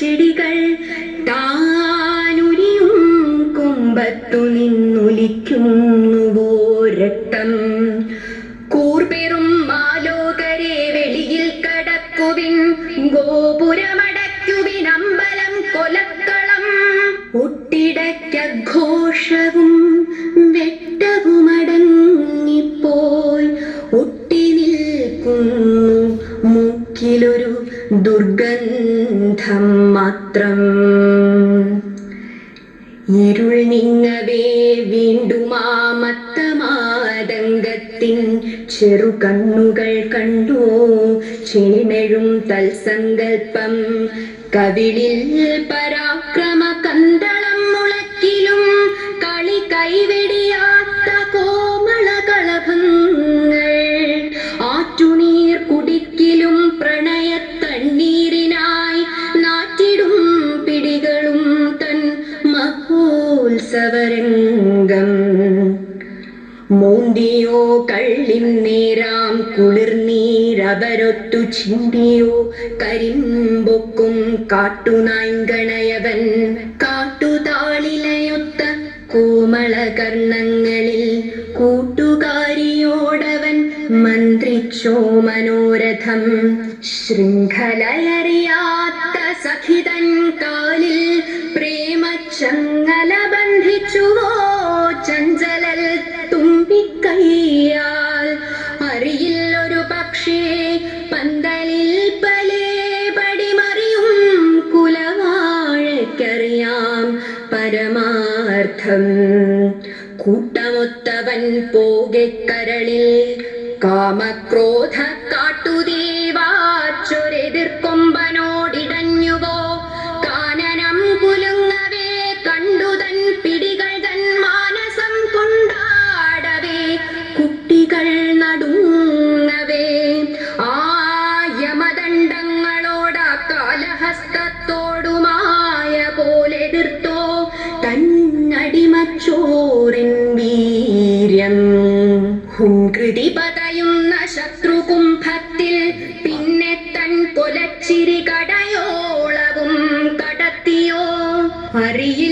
ചെടികൾ താനുരിയും കുമ്പത്തു നിന്നുലിക്കുന്നുവോ രക്തം? കൂർപെറും മാലോകരെ വെളിയിൽ കടക്കുവിൻ ഗോപുരമടക്കുവിൻ അമ്പലം കൊലക്കളം. ഒട്ടിടയ്ക്കഘോഷവും വെട്ടവുമടങ്ങിപ്പോയി. ഒട്ടി നിൽക്കുന്നു മൂക്കിലൊരു ദുർഗന്ധം മാത്രം. ഇരുൾ നിങ്ങവേ വീണ്ടും ആ മത്തമാതങ്കത്തിൻ ചെറുകണ്ണുകൾ കണ്ടു. ചേമെഴും തൽസങ്കൽപ്പം കവിളിൽ പരാക്രമ കന്തളം മഹോത്സവരംഗം മൂണ്ടിയോ കള്ളിൻ നേരാം കുളിർനീരവരൊത്തു ചിന്തിയോ കരിമ്പൊക്കും കാട്ടുനായ്കണയവൻ കാട്ടുതാളിലയൊത്ത കോമള കർണങ്ങളിൽ കൂട്ടുകാരിയോടവൻ മന്ത്രിച്ചോ മനോരഥം. ശൃംഖലയറിയാത്ത പന്തലിൽ പലേ പടിമറിയും കുലവാഴക്കറിയാം പരമാർത്ഥം. കൂട്ടമൊത്തവൻ പോകെ കരളിൽ കാമക്രോധ കാട്ടുദേവാച്ചൊരെതിർക്കൊമ്പനോടിടഞ്ഞുവോ ഹുംകൃതി പതയുന്ന ശത്രുകുംഭത്തിൽ പിന്നെ തൻ കൊലച്ചിരി കടയോളവും കടത്തിയോ? അറിയില്ല.